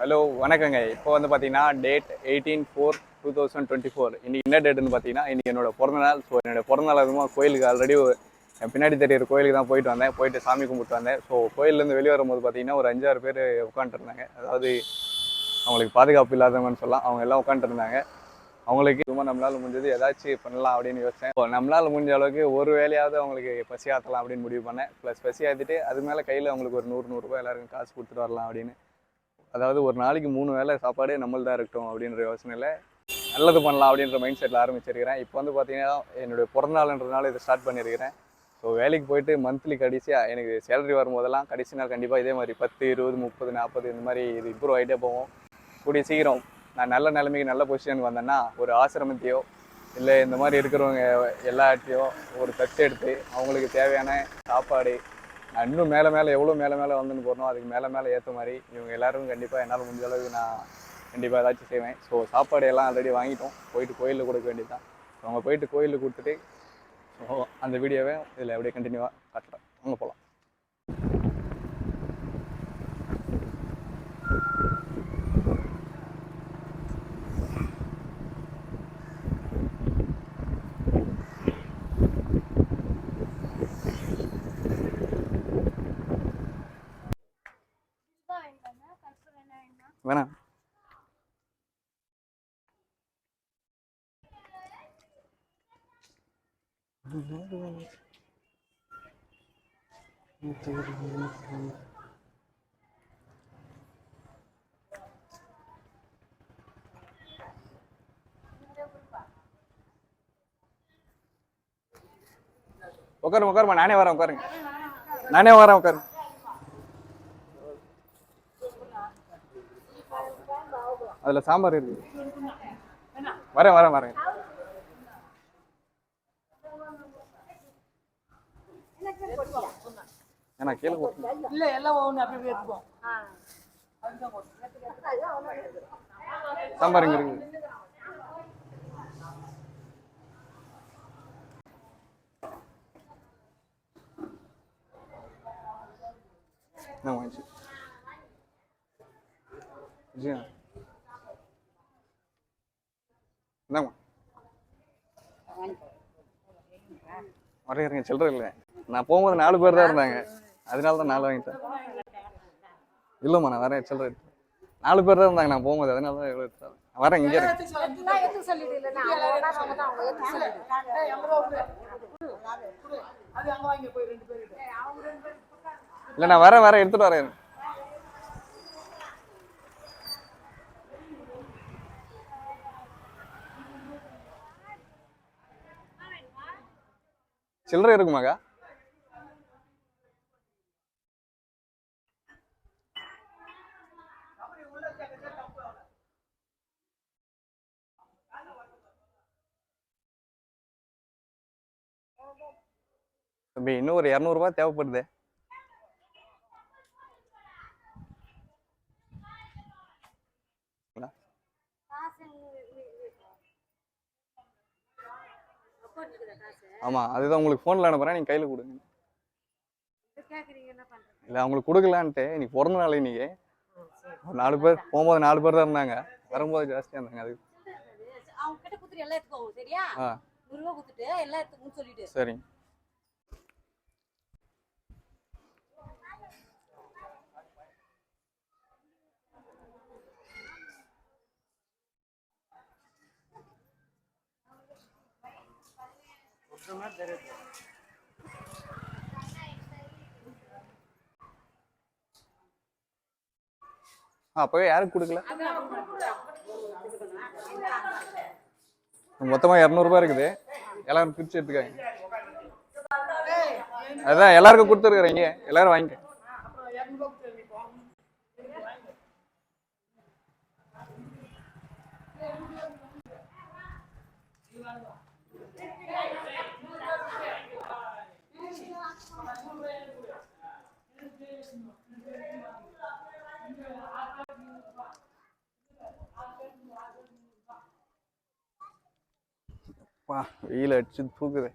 Hello வணக்கங்க. இப்போ வந்து பார்த்தீங்கன்னா date eighteen four two thousand twenty four இன்றைக்கி என்ன டேட்டுன்னு பார்த்தீங்கன்னா இன்னைக்கு என்னோட பிறந்தநாள். ஸோ என்னோட பிறந்தநாள் அதுமா கோயிலுக்கு ஆல்ரெடி என் பின்னாடி தெரியிற கோயிலுக்கு தான் போயிட்டு வந்தேன். போயிட்டு சாமி கும்பிட்டு வந்தேன். ஸோ கோயிலேருந்து வெளியே வரும்போது பார்த்தீங்கன்னா ஒரு அஞ்சாறு பேர் உட்காந்துருந்தாங்க அதாவது அவங்களுக்கு பாதுகாப்பு இல்லாதவங்கன்னு சொல்லலாம். அவங்க எல்லாம் உட்காந்துருந்தாங்க அவங்களுக்கு சும்மா நம்மளால் முடிஞ்சது. ஏதாச்சும் பண்ணலாம் அப்படின்னு யோசித்தேன் இப்போ நம்மளால் முடிஞ்ச அளவுக்கு ஒரு வேலையாவது அவங்களுக்கு பசி ஆற்றலாம் அப்படின்னு முடிவு பண்ணேன். ப்ளஸ் பசி ஆற்றிட்டு அது மேலே கையில் அவங்களுக்கு ஒரு நூறு நூறுரூவா எல்லாருக்கும் காசு கொடுத்துட்டு வரலாம் அப்படின்னு அதாவது ஒரு நாளைக்கு மூணு வேளை சாப்பாடே நம்மள்தான் இருக்கட்டும் அப்படின்ற யோசனையில் நல்லது பண்ணலாம் அப்படின்ற மைண்ட் செட்டில் ஆரம்பிச்சிருக்கிறேன். இப்போ வந்து பார்த்தீங்கன்னா என்னுடைய பிறந்தநாள்ன்றதுனால இதை ஸ்டார்ட் பண்ணியிருக்கிறேன் ஸோ வேலைக்கு போயிட்டு மந்த்லி கடைசியாக எனக்கு சேலரி வரும்போதெல்லாம் கடைசி நாள் கண்டிப்பாக இதே மாதிரி பத்து இருபது முப்பது நாற்பது இந்த மாதிரி இது இம்ப்ரூவ் ஆகிட்டே போவோம் கூடிய சீக்கிரம் நான் நல்ல நிலைமைக்கு நல்ல பொசிஷனுக்கு வந்தேன்னா ஒரு ஆசிரமத்தையோ இல்லை இந்த மாதிரி இருக்கிறவங்க எல்லாத்தையோ ஒரு தச்சு எடுத்து அவங்களுக்கு தேவையான சாப்பாடு இன்னும் மேலே மேலே எவ்வளோ மேலே மேலே வந்துன்னு போகிறோம் அதுக்கு மேலே மேலே ஏற்ற மாதிரி இவங்க எல்லாரும் கண்டிப்பாக என்னால் முடிஞ்ச அளவுக்கு நான் கண்டிப்பாக ஏதாச்சும் செய்வேன். ஸோ சாப்பாடு எல்லாம் ஆல்ரெடி வாங்கிட்டோம். போயிட்டு கோயிலில் கொடுக்க வேண்டியது தான் அவங்க போயிட்டு கோயிலில் கொடுத்துட்டு ஸோ அந்த வீடியோவை இதில் அப்படியே கண்டினியூவாக காட்டுறேன். அங்கே போகலாம் உட்காருங்க உட்காருமா நானே வரேன் உட்காருங்க. நானே வரேன் உட்காருங்க. அதில் சாம்பார் இருக்கு. வரேன் வரேன் வரேன். ஏன்னா கீழே போட்டு. இல்ல எல்லாம் ஒண்ணு அப்படி அப்படியே எடுத்துப்போம் சாம்பார் இங்கே இருக்கு. என்ன வாங்கிச்சு. வரேன் இருங்க சில்லற இல்லை. நான் போகும்போது நாலு பேர் தான் இருந்தாங்க. அதனால தான் நாலு வாங்கிட்டேன். இல்லைம்மா நான் வரேன் சில்லற எடுத்து நாலு பேர் தான் இருந்தாங்க நான் போகும்போது அதனால தான் எவ்வளோ எடுத்து நான் வரேன் இங்கே இல்லை நான் வரேன் வரேன் எடுத்துட்டு வரேன். சில்லறை இருக்குமாக்கா? தம்பி இன்னும் ஒரு இரநூறுபா தேவைப்படுது. ஆமா அதுதான் உங்களுக்கு ஃபோனில் அனுப்புறேன் நீங்க கையில கொடுங்க. இல்லை அவங்களுக்கு கொடுக்கலான்ட்டு இன்னைக்கு பிறந்த நாள் இன்னைக்கு. ஒரு நாலு பேர் போகும்போது நாலு பேர் தான் இருந்தாங்க. வரும்போது ஜாஸ்தியாக இருந்தாங்க அது அவங்க கிட்ட குத்துட்டு எல்லாம் எடுத்துக்கோங்க சரியா? ஆ. நூறு ரூபா குத்துட்டு எல்லாம் எடுத்துக்கணும்னு சொல்லிட்டு. சரிங்க. ஆ, அப்பவே யாருக்கு கொடுக்கல? மொத்தமா இரநூறுபா இருக்குது. எல்லாரும் பிரிச்சு எடுத்துக்காங்க அதான் எல்லாருக்கும் கொடுத்துருக்குறீங்க. எல்லாரும் வாங்கிக்க. வெயில் அடிச்சு தூக்குது